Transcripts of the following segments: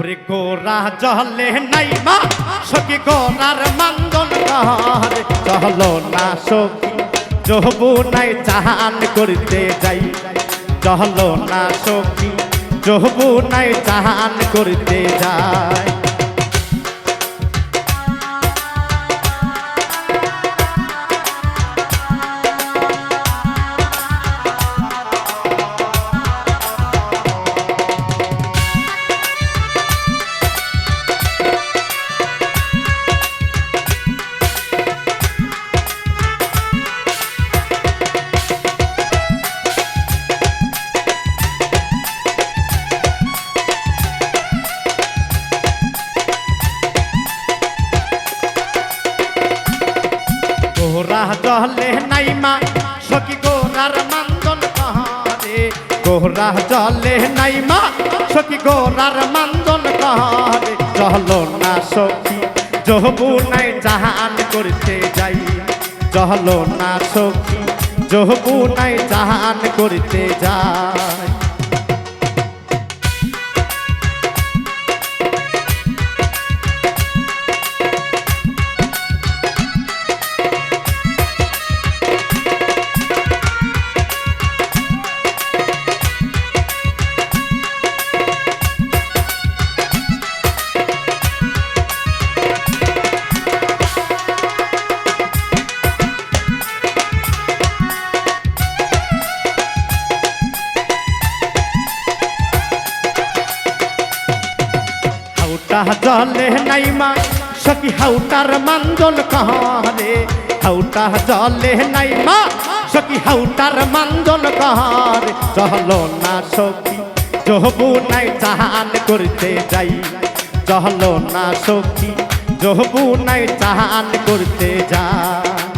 ওরে গোরা জলে নাই মা, সখী গোরার মান্দন কার চলো না সখী জহবু নাই চাহান করিতে যাই। চলো না সখী জহবু নাই চাহান করিতে যাই। জলে নাই মা সখী গোরার মান্দন কারে গোরা জলে নাই মা সখী গোরার মান্দন কারে চলো না সখী জহবু নাই জাহান করতে যাই। চলো না সখী জহবু নাই জাহান করতে যাই। হাউটা জলে নাই মা, সখী হাউটার মান্দন কাহারে। হাউটা জলে নাই মা, সখী হাউটার মান্দন কাহারে। চলো না সখী, জহবু নাই চাহান করতে যাই। চলো না সখী, জহবু নাই চাহান করতে যাই।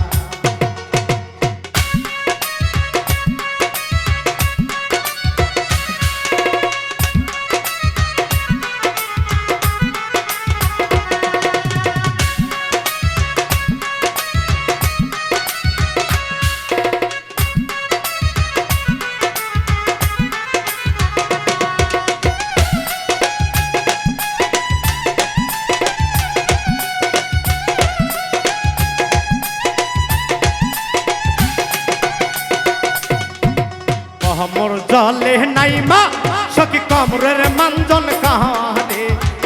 কমর জলে নাই মা, সখী কমরের মানজন কাহারে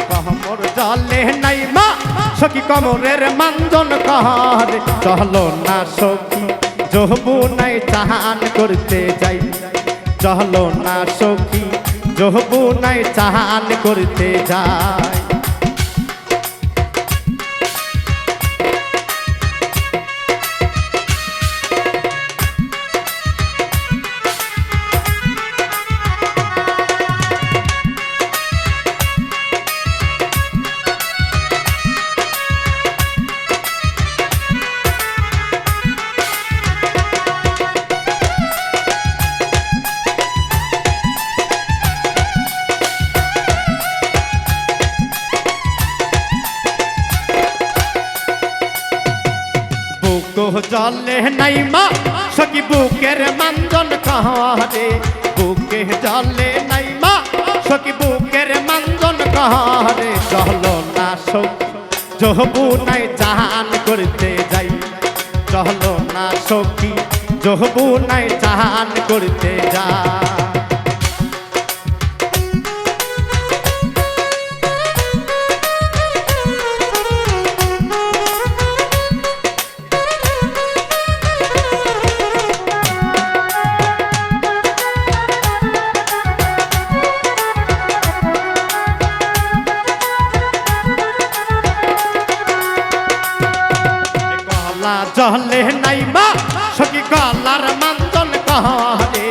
কমর জলে নাই মা, সখী কমরের মানজন কাহারে চলো না সখী জহবু নাই চাহান করতে যাই। চলো না সখী জহবু নাই চাহান করতে যাই। জলে নাই মা সখী বুকের মান্দন কাহারে। বুকে জলে নাই মা সখী বুকের মান্দন কাহারে। চল না সখ জহবু নাই জাহান করতে যাই। চল না সখী জহবু নাই জাহান করতে যাই। জলে নাই মা, সখী গলার মান্দন কহরে।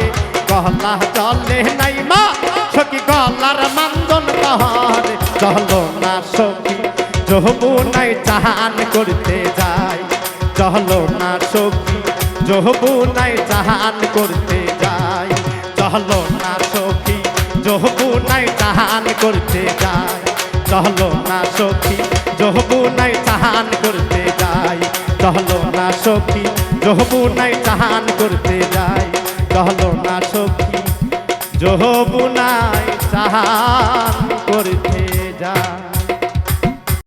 গলা জলে নাই মা, সখী গলার মান্দন কহরে। চলো না সখী জহবু নাই চাহান করতে যাই। চলো না সখী জহবু নাই চাহান করতে যাই। চলো না সখী জহবু নাই চাহান করতে যাই। চলো না সখী জহবু নাই চাহান করতে যাই। চলো না সখী জহবু নাই চাহান করতে যাই। চলো না সখী জহবু নাই চাহান করতে যায়